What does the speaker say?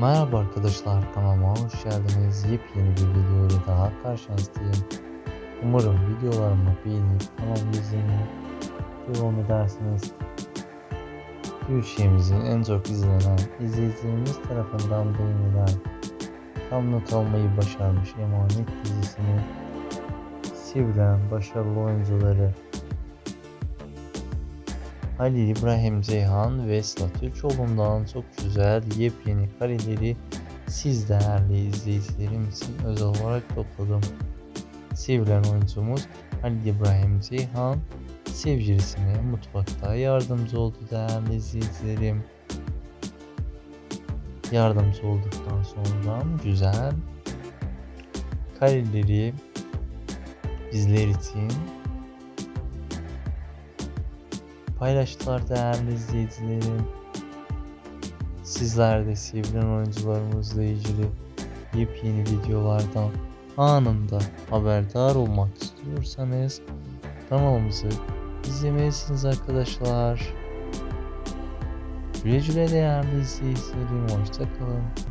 Merhaba arkadaşlar kanalıma hoş geldiniz. Yepyeni bir video ile daha karşınızdayım. Umarım videolarımı beğenip kanalımı izlemeye devam edersiniz. Türkiye'mizin en çok izlenen izleyicilerimiz tarafından beğenilen tam not almayı başarmış Emanet dizisinin sevilen başarılı oyuncuları Halil İbrahim Ceyhan ve Esra Türkoğlu'ndan çok güzel yepyeni kareleri siz değerli izleyicilerim için özel olarak topladım. Sevilen oyuncumuz Halil İbrahim Ceyhan sevgilisine mutfakta yardımcı oldu değerli izleyicilerim. Yardımcı olduktan sonra güzel kareleri bizler için paylaştılar değerli izleyicilerim. Sizler de sevilen oyuncularımızla ilgili yepyeni videolardan anında haberdar olmak istiyorsanız kanalımızı izlemelisiniz arkadaşlar. Güle güle değerli izleyicilerim. Hoşçakalın.